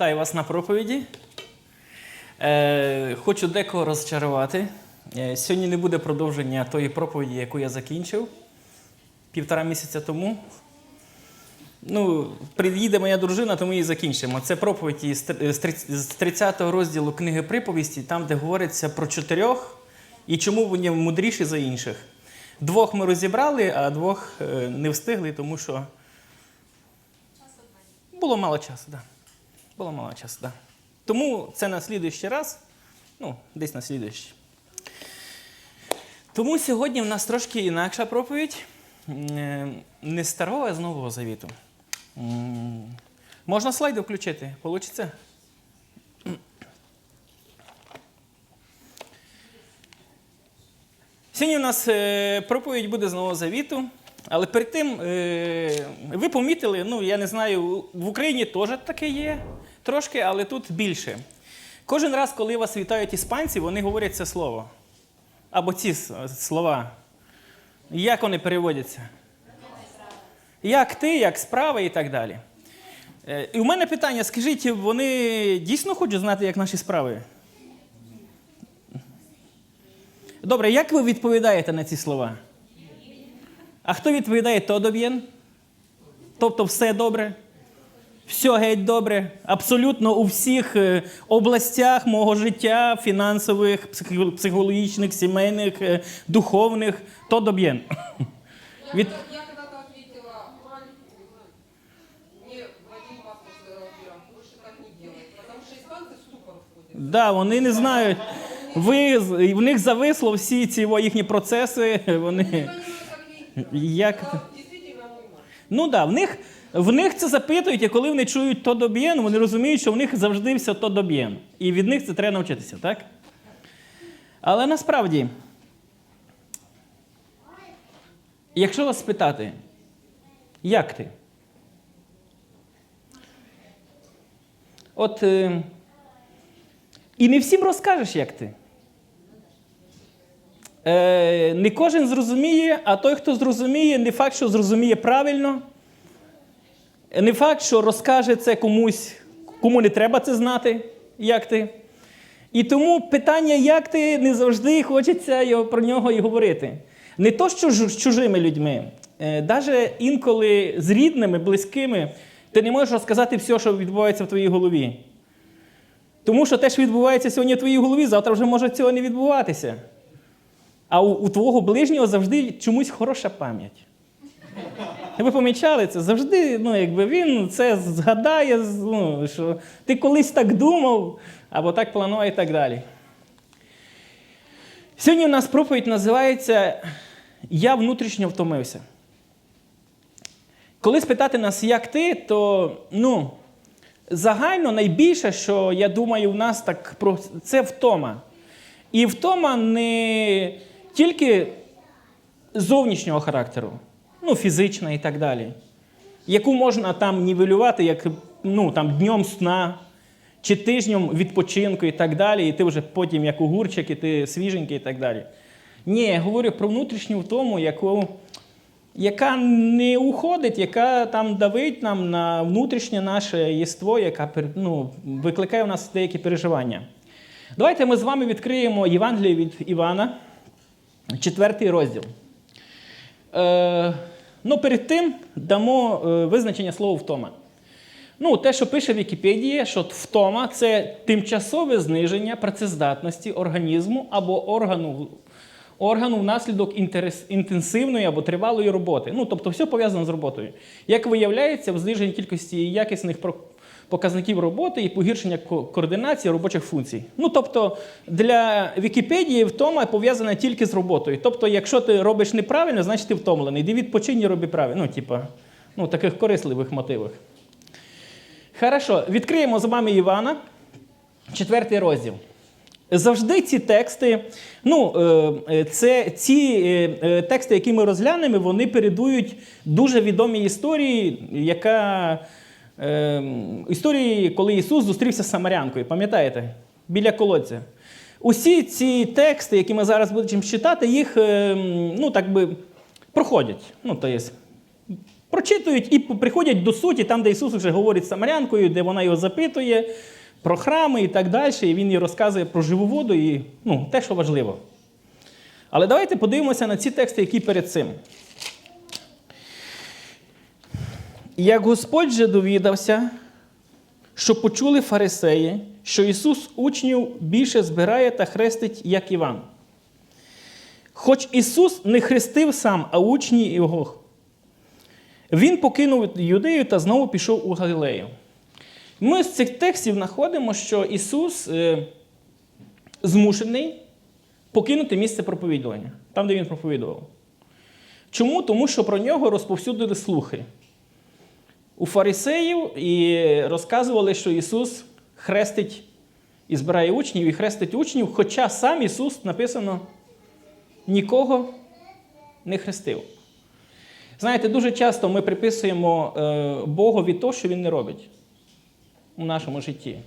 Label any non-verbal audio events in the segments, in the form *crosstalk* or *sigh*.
Вітаю вас на проповіді. Е, хочу декого розчарувати. Е, сьогодні не буде продовження тої проповіді, яку я закінчив півтора місяця тому. Ну, приїде моя дружина, то ми її закінчимо. Це проповідь з триц- з 30 розділу книги приповісті, там, де говориться про чотирьох і чому вони мудріші за інших. Двох ми розібрали, а двох е, не встигли, тому що було мало часу. Да. Було мало часу, так. Да. Тому це на слідуючий раз, ну, десь на слідуючий. Тому сьогодні в нас трошки інакша проповідь. Е, Не старого, а з Нового Завіту. Можна слайди включити? Получиться? Сьогодні у нас е, проповідь буде з Нового Завіту. Але перед тим е, ви помітили, ну я не знаю, в Україні теж таке є трошки, але тут більше. Кожен раз, коли вас вітають іспанці, вони говорять це слово. Або ці слова. Як вони переводяться? Як ти, як справа і так далі. Е, І у мене питання: скажіть, вони дійсно хочуть знати, як наші справи? Добре, як ви відповідаєте на ці слова? А хто відповідає то доб'єн? Тобто все добре? Все геть добре. Абсолютно у всіх е, областях мого життя, фінансових, психологічних, сімейних, е, духовних, то доб'єн. Від... Да, вони не знають. Ви, в них зависло всі ці їхні процеси. *laughs* Вони... Як... Ну так, да, в них, в них це запитують, і коли вони чують то доб'єн, вони розуміють, що в них завжди все то доб'єн. І від них це треба навчитися, так? Але насправді, якщо вас спитати, як ти? От е, і не всім розкажеш, як ти. Е, не кожен зрозуміє, а той, хто зрозуміє, не факт, що зрозуміє правильно. Не факт, що розкаже це комусь, кому не треба це знати, як ти. І тому питання, як ти, не завжди хочеться його, про нього і говорити. Не то, що з чужими людьми, навіть інколи з рідними, близькими, ти не можеш розказати все, що відбувається в твоїй голові. Тому що те, що відбувається сьогодні в твоїй голові, завтра вже може цього не відбуватися. А у, у твого ближнього завжди чомусь хороша пам'ять. Ви помічали це? Завжди, ну, якби він це згадає, ну, що ти колись так думав, або так планував і так далі. Сьогодні у нас проповідь називається Я внутрішньо втомився. Коли спитати нас, як ти, то ну, загально найбільше, що я думаю, в нас так про це втома. І втома не тільки зовнішнього характеру, ну, фізична і так далі, яку можна там нівелювати як ну, там, днем сна чи тижнем відпочинку і так далі, і ти вже потім як огурчик, і ти свіженький і так далі. Ні, я говорю про внутрішню втому, яку, яка не уходить, яка там давить нам на внутрішнє наше єство, яка ну, викликає в нас деякі переживання. Давайте ми з вами відкриємо Євангеліє від Івана, четвертий розділ. Е, ну, перед тим дамо е, визначення слова втома. Ну, те, що пише Вікіпедія, що втома це тимчасове зниження працездатності організму або органу, органу внаслідок інтенсивної або тривалої роботи. Ну, тобто, все пов'язано з роботою. Як виявляється, в зниженні кількості якісних показників роботи і погіршення координації робочих функцій. Ну, тобто, для Вікіпедії втома пов'язана тільки з роботою. Тобто, якщо ти робиш неправильно, значить ти втомлений. Іди відпочинь і роби правильно. Ну, типа, ну, таких корисливих мотивах. Хорошо, відкриємо з вами Івана, четвертий розділ. Завжди ці тексти, ну, е, е, це ці е, тексти, які ми розглянемо, вони передують дуже відомій історії, яка е, історії, коли Ісус зустрівся з Самарянкою, пам'ятаєте? Біля колодця. Усі ці тексти, які ми зараз будемо читати, їх е, ну, так би, проходять. Ну, то є, Прочитують і приходять до суті, там, де Ісус вже говорить з Самарянкою, де вона його запитує про храми і так далі, і він їй розказує про живу воду і ну, те, що важливо. Але давайте подивимося на ці тексти, які перед цим. Як Господь же довідався, що почули фарисеї, що Ісус учнів більше збирає та хрестить, як Іван. Хоч Ісус не хрестив сам, а учні Його. Він покинув юдею та знову пішов у Галилею. Ми з цих текстів знаходимо, що Ісус е, змушений покинути місце проповідування, там, де він проповідував. Чому? Тому що про нього розповсюдили слухи у фарисеїв і розказували, що Ісус хрестить і збирає учнів, і хрестить учнів, хоча сам Ісус написано нікого не хрестив. Знаєте, дуже часто ми приписуємо е, Богові то, що Він не робить у нашому житті.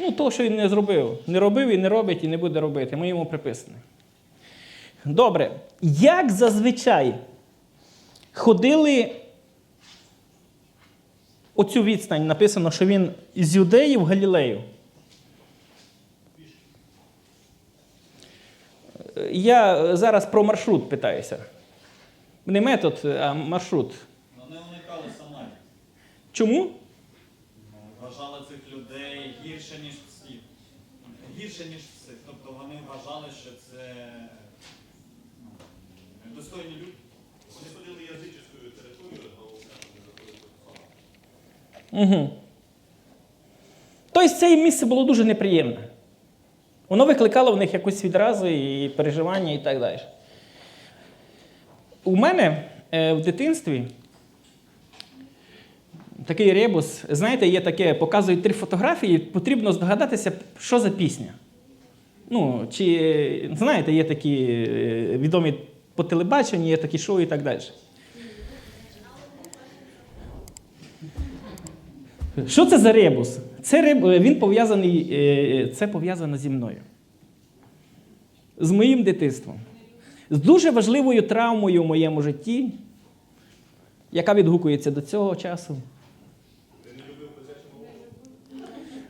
Ну, то, що він не зробив. Не робив і не робить, і не буде робити. Ми йому приписані. Добре. Як зазвичай ходили оцю відстань, написано, що він з Юдеї в Галілею. Я зараз про маршрут питаюся. Не метод, а маршрут. Вони уникали Самарії. Чому? Ну, Вважали цих людей гірше, ніж всі. Гірше, ніж всіх. Тобто вони вважали, що це ну, недостойні люди. Вони ходили язичською територією, а у не заходили в храм. Угу. Тобто це місце було дуже неприємне. Воно викликало в них якусь відразу і переживання і так далі. У мене е, в дитинстві такий ребус, знаєте, є таке, показують три фотографії, потрібно здогадатися, що за пісня. Ну, чи знаєте, є такі е, відомі по телебаченню, є такі шоу і так далі. Що це за ребус? Це реб... е, Він пов'язаний, е, це пов'язано зі мною. З моїм дитинством. З дуже важливою травмою в моєму житті, яка відгукується до цього часу.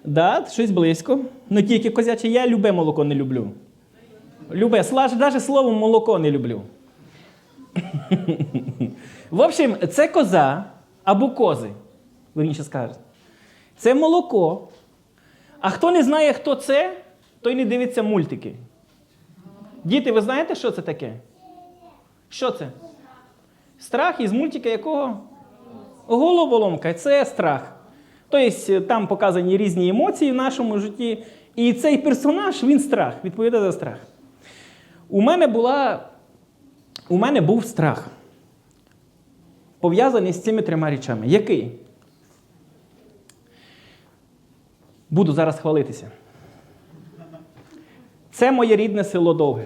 Да, щось близько. Ну тільки козяче, я любе молоко не люблю. Любе, навіть слово молоко не люблю. *laughs* В общем, це коза або кози, верніше скажете. Це молоко. А хто не знає, хто це, той не дивиться мультики. Діти, ви знаєте, що це таке? Що це? Страх із мультика якого? Головоломка. Це страх. Тобто там показані різні емоції в нашому житті. І цей персонаж, він страх, відповідає за страх. У мене була. У мене був страх. Пов'язаний з цими трьома речами. Який? Буду зараз хвалитися. Це моє рідне село Довге.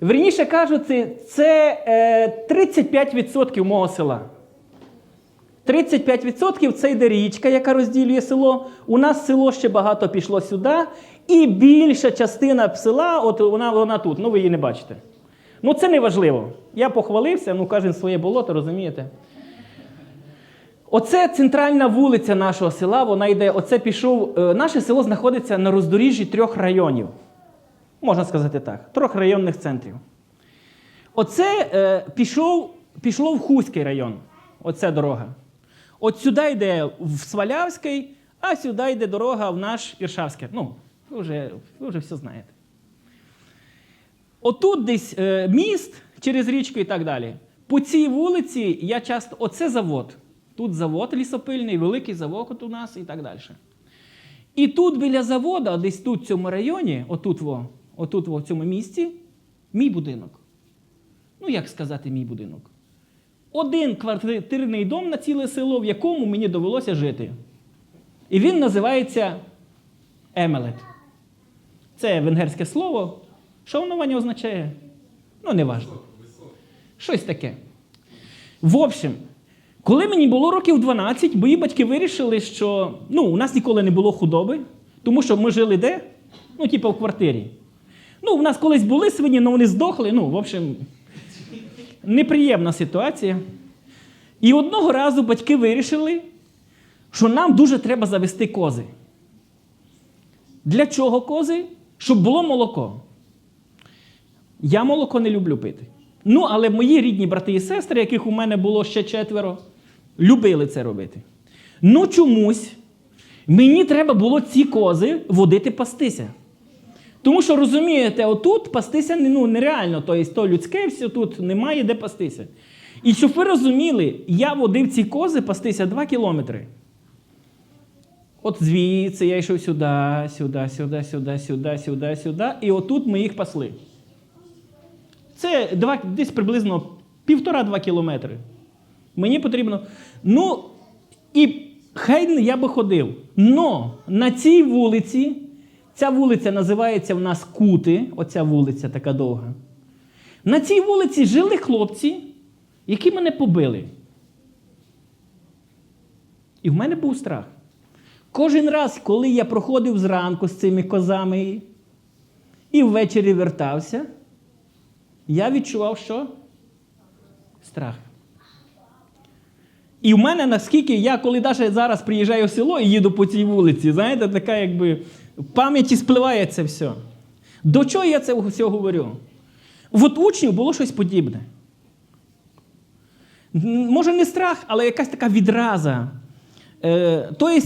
Верніше кажучи, це е, 35% мого села. 35% це йде річка, яка розділює село. У нас село ще багато пішло сюди. І більша частина села, от вона, вона тут. Ну, ви її не бачите. Ну, це не важливо. Я похвалився, ну кожен своє болото, розумієте? Оце центральна вулиця нашого села, вона йде, оце пішов. е, Наше село знаходиться на роздоріжжі трьох районів. Можна сказати так, трьох районних центрів. Оце е, пішов, пішло в Хуський район. Оце дорога. От сюди йде в Свалявський, а сюди йде дорога в наш Іршавський. Ну, ви вже, ви вже все знаєте. Отут десь е, міст через річку і так далі. По цій вулиці я часто. Оце завод. Тут завод лісопильний, великий завод у нас і так далі. І тут біля заводу, десь тут в цьому районі, отут, во, отут во, в цьому місці, мій будинок. Ну, як сказати, мій будинок? Один квартирний дом на ціле село, в якому мені довелося жити. І він називається Емелет. Це венгерське слово. Що воно Ваня означає? Ну, не важливо. Щось таке. В общем, коли мені було років 12, мої батьки вирішили, що ну, у нас ніколи не було худоби, тому що ми жили де? Ну, типу, в квартирі. Ну, у нас колись були свині, але вони здохли. Ну, в общем, неприємна ситуація. І одного разу батьки вирішили, що нам дуже треба завести кози. Для чого кози? Щоб було молоко. Я молоко не люблю пити. Ну, але мої рідні брати і сестри, яких у мене було ще четверо, любили це робити. Ну чомусь мені треба було ці кози водити пастися. Тому що розумієте, отут пастися ну, нереально, тобто то людське все тут немає де пастися. І щоб ви розуміли, я водив ці кози пастися 2 кілометри. От звідси я йшов сюди, сюди, сюди, сюди, сюди, сюди, сюди. І отут ми їх пасли. Це два, десь приблизно півтора-два кілометри. Мені потрібно. Ну, і хай я би ходив. Но на цій вулиці, ця вулиця називається в нас Кути, оця вулиця така довга. На цій вулиці жили хлопці, які мене побили. І в мене був страх. Кожен раз, коли я проходив зранку з цими козами і ввечері вертався, я відчував, що? Страх. І в мене, наскільки я, коли навіть зараз приїжджаю в село і їду по цій вулиці, знаєте, така якби в пам'яті спливає це все. До чого я це все говорю? От учнів було щось подібне. Може, не страх, але якась така відраза. Тобто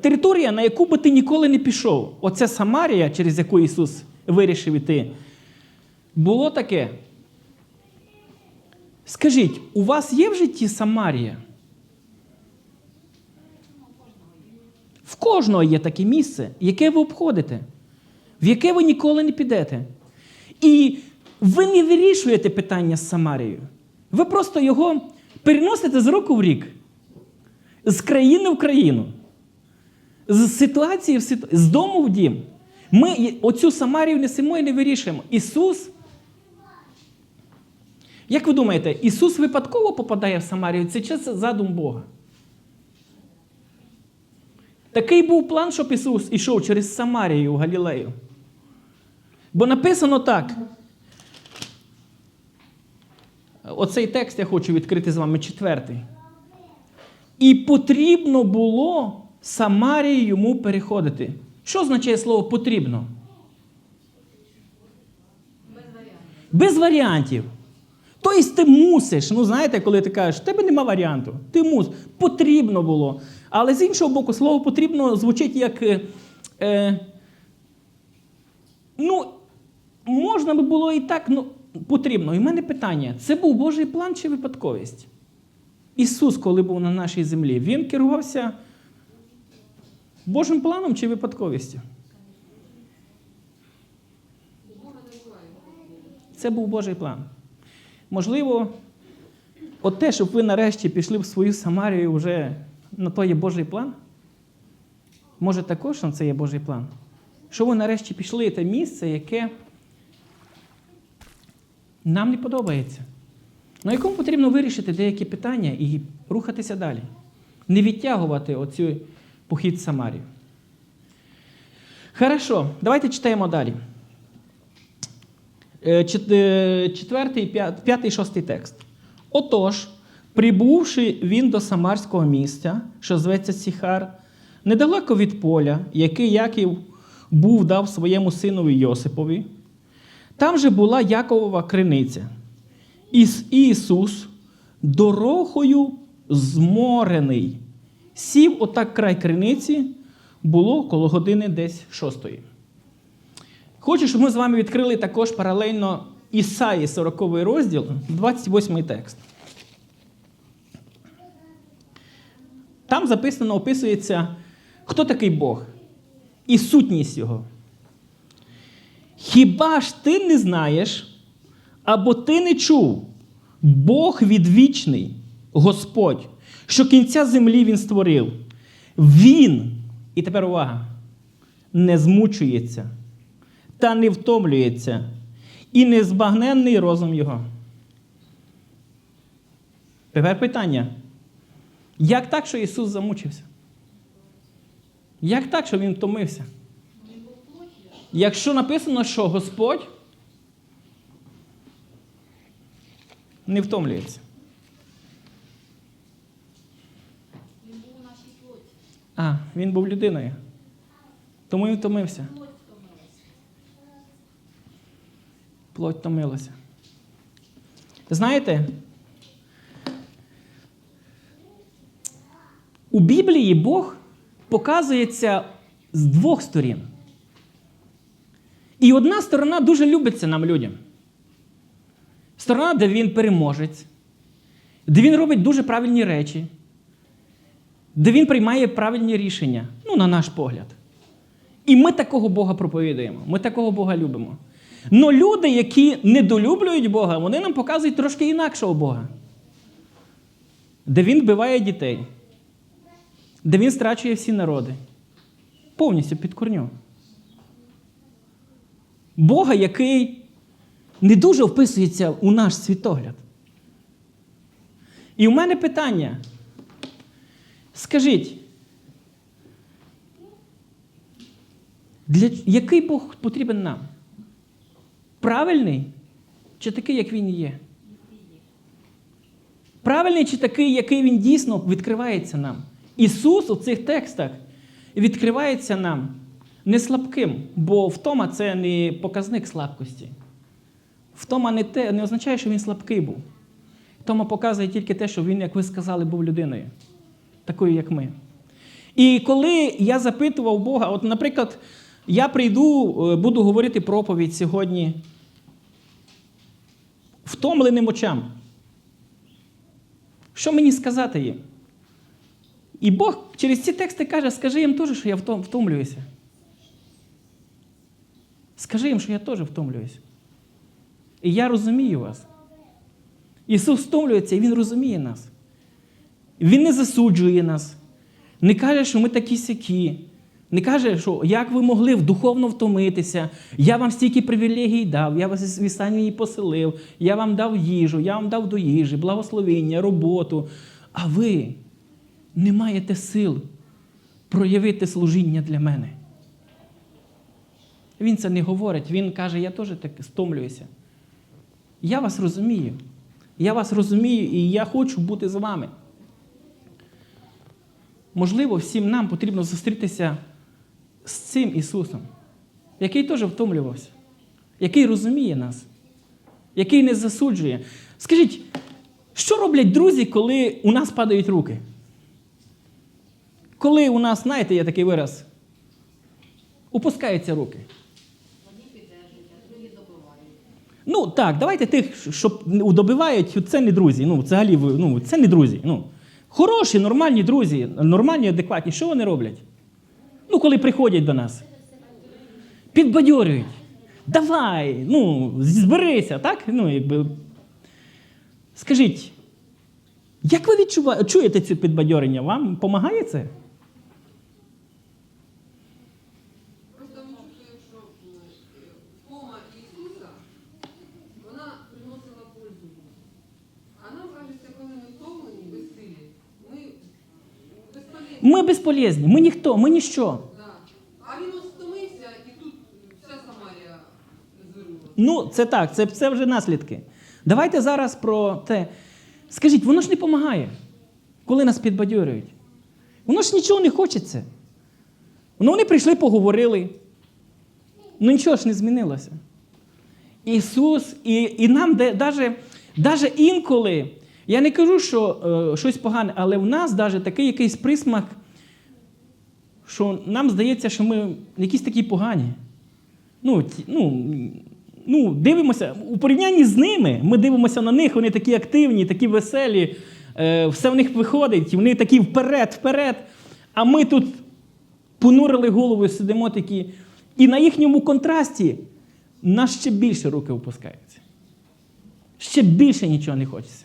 територія, на яку би ти ніколи не пішов. Оце Самарія, через яку Ісус вирішив іти. Було таке. Скажіть, у вас є в житті Самарія? Кожного є таке місце, яке ви обходите, в яке ви ніколи не підете. І ви не вирішуєте питання з Самарією. Ви просто його переносите з року в рік, з країни в країну, з ситуації в ситуацію, з дому в дім. Ми оцю Самарію несемо і не вирішуємо. Ісус. Як ви думаєте, Ісус випадково попадає в Самарію? Це чи задум Бога? Такий був план, щоб Ісус ішов через Самарію в Галілею. Бо написано так. Оцей текст я хочу відкрити з вами четвертий. І потрібно було Самарії йому переходити. Що означає слово потрібно? Без варіантів. Тобто ти мусиш. Ну, знаєте, коли ти кажеш, в тебе нема варіанту. Ти мусиш. Потрібно було. Але з іншого боку, слово потрібно звучить як. Е, е, ну, можна би було і так, ну, потрібно. І в мене питання: це був Божий план чи випадковість? Ісус, коли був на нашій землі, Він керувався Божим планом чи випадковістю? Це був Божий план. Можливо, от те, щоб ви нарешті пішли в свою Самарію, вже на то є Божий план? Може, також на це є Божий план? Що ви нарешті пішли те місце, яке нам не подобається. На якому потрібно вирішити деякі питання і рухатися далі. Не відтягувати оцю похід Самарію. Хорошо, давайте читаємо далі. Е, е, Четвертий, п'ятий, шостий текст. Отож, прибувши він до самарського місця, що зветься Сіхар, недалеко від поля, який Яків був дав своєму синові Йосипові, там же була Яковова криниця. Іс- Ісус дорогою зморений. Сів отак край криниці, було коло години десь шостої. Хочу, щоб ми з вами відкрили також паралельно Ісаї 40 розділ, 28 текст. Там записано, описується, хто такий Бог і сутність Його. Хіба ж ти не знаєш, або ти не чув, Бог відвічний, Господь, що кінця землі Він створив. Він, і тепер увага, не змучується та не втомлюється, і незбагненний розум його. Тепер питання. Як так, що Ісус замучився? Як так, що Він втомився? Якщо написано, що Господь не втомлюється. А, він був людиною. Тому він втомився. Плоть втомилася. Знаєте, у Біблії Бог показується з двох сторін. І одна сторона дуже любиться нам людям. Сторона, де він переможець, де він робить дуже правильні речі, де він приймає правильні рішення, ну, на наш погляд. І ми такого Бога проповідуємо, ми такого Бога любимо. Но люди, які недолюблюють Бога, вони нам показують трошки інакшого Бога, де він вбиває дітей, де він страчує всі народи. Повністю під корню. Бога, який не дуже вписується у наш світогляд. І у мене питання. Скажіть, для, який Бог потрібен нам? Правильний чи такий, як він є? Правильний чи такий, який він дійсно відкривається нам? Ісус у цих текстах відкривається нам не слабким, бо втома це не показник слабкості. Втома не, те, не означає, що він слабкий був. Втома показує тільки те, що він, як ви сказали, був людиною, такою, як ми. І коли я запитував Бога, от, наприклад, я прийду, е, буду говорити проповідь сьогодні втомленим очам. Що мені сказати їм? І Бог через ці тексти каже, скажи їм теж, що я втомлююся. Скажи їм, що я теж втомлююся. І я розумію вас. Ісус втомлюється, і Він розуміє нас. Він не засуджує нас, не каже, що ми такі сякі. Не каже, що як ви могли духовно втомитися, я вам стільки привілегій дав, я вас в Істанії поселив, я вам дав їжу, я вам дав до їжі, благословіння, роботу. А ви не маєте сил проявити служіння для мене. Він це не говорить, він каже, я теж так стомлююся. Я вас розумію. Я вас розумію і я хочу бути з вами. Можливо, всім нам потрібно зустрітися з цим Ісусом, який теж втомлювався, який розуміє нас, який не засуджує. Скажіть, що роблять друзі, коли у нас падають руки? Коли у нас, знаєте, є такий вираз, опускаються руки. Ну так, давайте тих, що добивають, це не друзі. Ну, взагалі, ну, це не друзі. Ну, хороші, нормальні друзі, нормальні, адекватні. Що вони роблять? Ну, коли приходять до нас. Підбадьорюють. Давай, ну, зберися, так? Ну, якби. Скажіть, як ви відчуваєте, чуєте це підбадьорення? Вам допомагає це? Просто ми чувствуємо, що е, втома Ісуса, вона приносила пользу. А нам кажеться, коли ми втомлені, безсилі, ми безполезні. Ми безполезні, ми ніхто, ми ніщо. А він ось втомився, і тут вся Самарія звернула. Ну, це так, це, це вже наслідки. Давайте зараз про те. Скажіть, воно ж не допомагає, коли нас підбадьорюють. Воно ж нічого не хочеться. Ну, вони прийшли, поговорили. Ну нічого ж не змінилося. Ісус, і, і нам даже інколи, я не кажу, що е, щось погане, але в нас даже такий якийсь присмак, що нам здається, що ми якісь такі погані. Ну, ті- ну, ну, дивимося, у порівнянні з ними, ми дивимося на них, вони такі активні, такі веселі, е, все в них виходить, вони такі вперед, вперед. А ми тут понурили голову, сидимо такі. І на їхньому контрасті нас ще більше руки опускаються. Ще більше нічого не хочеться.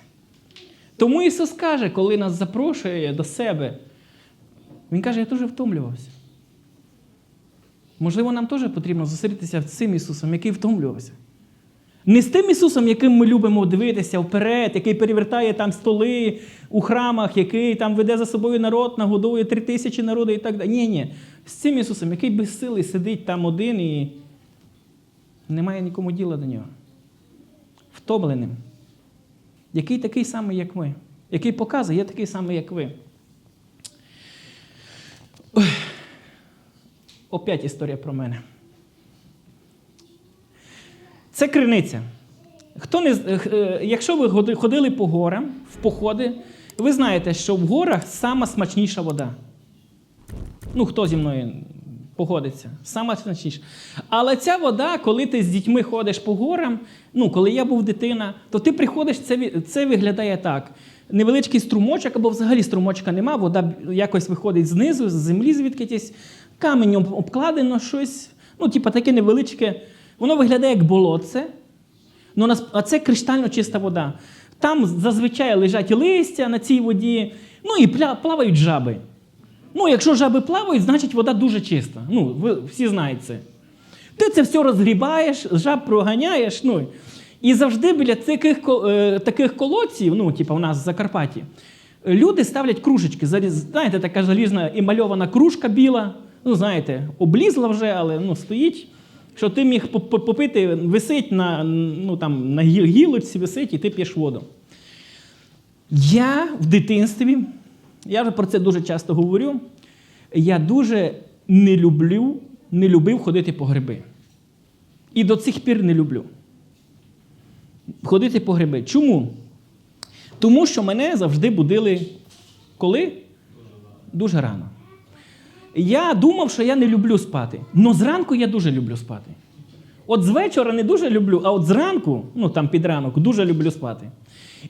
Тому Ісус каже, коли нас запрошує до себе, Він каже, я теж втомлювався. Можливо, нам теж потрібно зустрітися з цим Ісусом, який втомлювався. Не з тим Ісусом, яким ми любимо дивитися вперед, який перевертає там столи у храмах, який там веде за собою народ, нагодує три тисячі народу і так далі. Ні, ні. З цим Ісусом, який без сили сидить там один і немає нікому діла до нього. Втомленим. Який такий самий, як ми. Який показує, я такий самий, як ви. Опять історія про мене. Це криниця. Хто не, е, якщо ви ходили по горам, в походи, ви знаєте, що в горах сама смачніша вода. Ну, хто зі мною погодиться? Сама смачніша. Але ця вода, коли ти з дітьми ходиш по горам, ну, коли я був дитина, то ти приходиш, це, це виглядає так. Невеличкий струмочок, або взагалі струмочка нема, вода якось виходить знизу, з землі звідкись, каменем обкладено щось. Ну, типа таке невеличке. Воно виглядає як болотце, Ну, нас- а це криштально чиста вода. Там зазвичай лежать листя на цій воді, ну і плавають жаби. Ну, якщо жаби плавають, значить вода дуже чиста. Ну, ви всі знають це. Ти це все розгрібаєш, жаб проганяєш. Ну, і завжди біля таких, е, таких колодців, ну, типу у нас в Закарпатті, люди ставлять кружечки. Знаєте, така залізна імальована кружка біла. Ну, знаєте, облізла вже, але ну, стоїть. Що ти міг поп- поп- попити, висить на, ну, там, на гілочці, висить, і ти п'єш воду. Я в дитинстві, я вже про це дуже часто говорю, я дуже не люблю, не любив ходити по гриби. І до цих пір не люблю. Ходити по гриби. Чому? Тому що мене завжди будили коли? Дуже рано. Я думав, що я не люблю спати. але зранку я дуже люблю спати. От з вечора не дуже люблю, а от зранку, ну там під ранок, дуже люблю спати.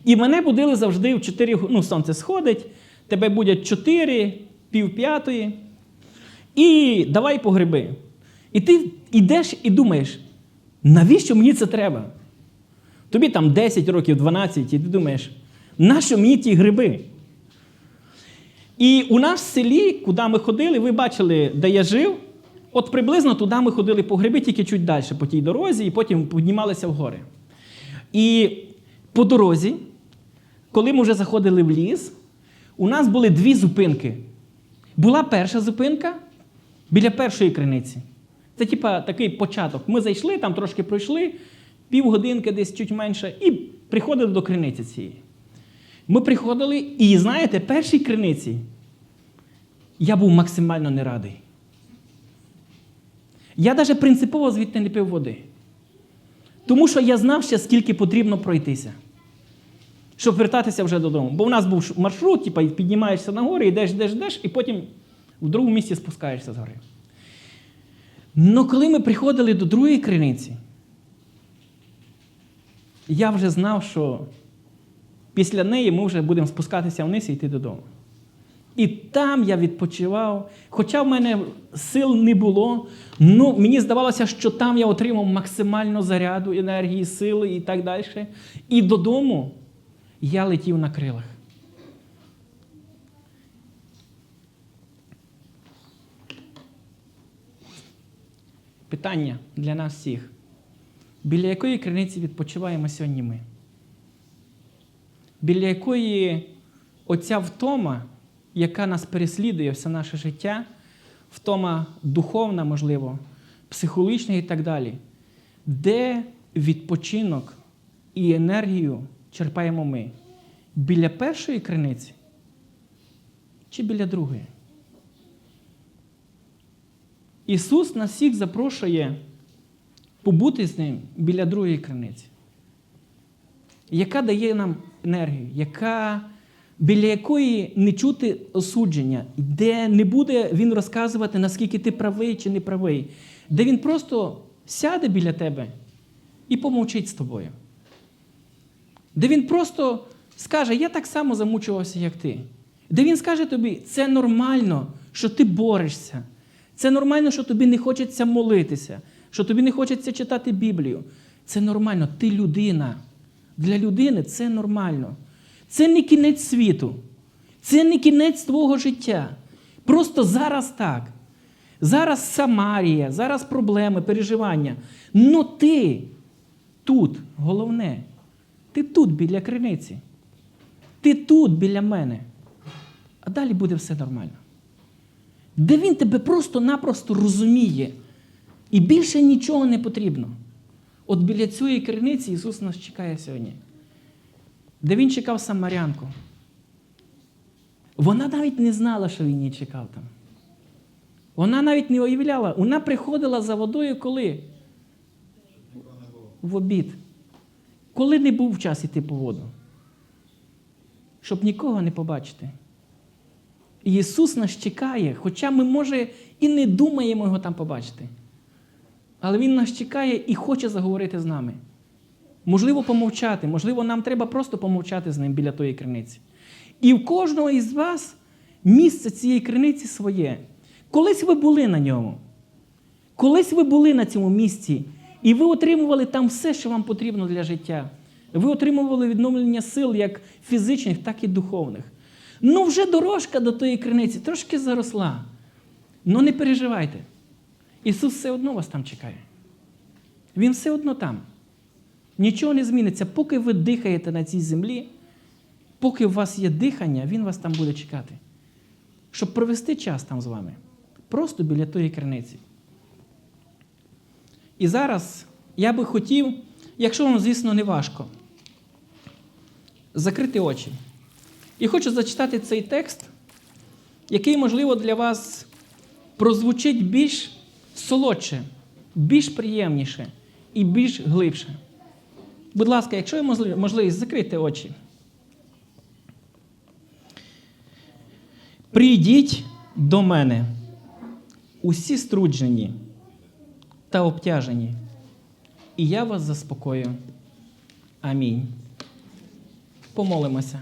І мене будили завжди в 4, г- ну, сонце сходить, тебе будять 4, пів п'ятої. І давай по гриби. І ти йдеш і думаєш, навіщо мені це треба? Тобі там 10 років, 12, і ти думаєш, нащо мені ті гриби? І у нас в селі, куди ми ходили, ви бачили, де я жив. От приблизно туди ми ходили по гриби, тільки чуть далі по тій дорозі, і потім піднімалися в гори. І по дорозі, коли ми вже заходили в ліс, у нас були дві зупинки. Була перша зупинка біля першої криниці. Це типа такий початок. Ми зайшли, там трошки пройшли, півгодинки десь чуть менше, і приходили до криниці цієї. Ми приходили, і знаєте, першій криниці я був максимально не радий. Я навіть принципово звідти не пив води. Тому що я знав ще, скільки потрібно пройтися, щоб вертатися вже додому. Бо в нас був маршрут, типу, піднімаєшся на гори, йдеш, йдеш, йдеш, і потім в другому місці спускаєшся з гори. Ну, коли ми приходили до другої криниці, я вже знав, що після неї ми вже будемо спускатися вниз і йти додому. І там я відпочивав. Хоча в мене сил не було, ну мені здавалося, що там я отримав максимально заряду, енергії, сили і так далі. І додому я летів на крилах. Питання для нас всіх. Біля якої криниці відпочиваємо сьогодні ми? Біля якої оця втома, яка нас переслідує все наше життя, втома духовна, можливо, психологічна і так далі, де відпочинок і енергію черпаємо ми? Біля першої криниці чи біля другої? Ісус нас всіх запрошує побути з ним біля другої криниці, яка дає нам енергію, яка, біля якої не чути осудження, де не буде він розказувати, наскільки ти правий чи не правий, де він просто сяде біля тебе і помовчить з тобою. Де він просто скаже, я так само замучувався, як ти. Де він скаже тобі, це нормально, що ти борешся. Це нормально, що тобі не хочеться молитися, що тобі не хочеться читати Біблію. Це нормально, ти людина. Для людини це нормально. Це не кінець світу. Це не кінець твого життя. Просто зараз так. Зараз Самарія, зараз проблеми, переживання. Ну ти тут, головне, ти тут біля криниці. Ти тут біля мене. А далі буде все нормально. Де він тебе просто-напросто розуміє. І більше нічого не потрібно. От біля цієї криниці Ісус нас чекає сьогодні. Де він чекав самарянку. Вона навіть не знала, що він її чекав там. Вона навіть не уявляла. Вона приходила за водою коли? В обід. Коли не був час іти по воду. Щоб нікого не побачити. І Ісус нас чекає, хоча ми, може, і не думаємо його там побачити. Але Він нас чекає і хоче заговорити з нами. Можливо, помовчати, можливо, нам треба просто помовчати з ним біля тої криниці. І в кожного із вас місце цієї криниці своє. Колись ви були на ньому. Колись ви були на цьому місці, і ви отримували там все, що вам потрібно для життя. Ви отримували відновлення сил як фізичних, так і духовних. Ну, вже дорожка до тої криниці трошки заросла. Ну не переживайте. Ісус все одно вас там чекає. Він все одно там. Нічого не зміниться, поки ви дихаєте на цій землі, поки у вас є дихання, Він вас там буде чекати. Щоб провести час там з вами. Просто біля тої криниці. І зараз я би хотів, якщо вам, звісно, не важко, закрити очі. І хочу зачитати цей текст, який, можливо, для вас прозвучить більш солодше, більш приємніше і більш глибше. Будь ласка, якщо є можливість, закрити очі. Прийдіть до мене, усі струджені та обтяжені, і я вас заспокою. Амінь. Помолимося.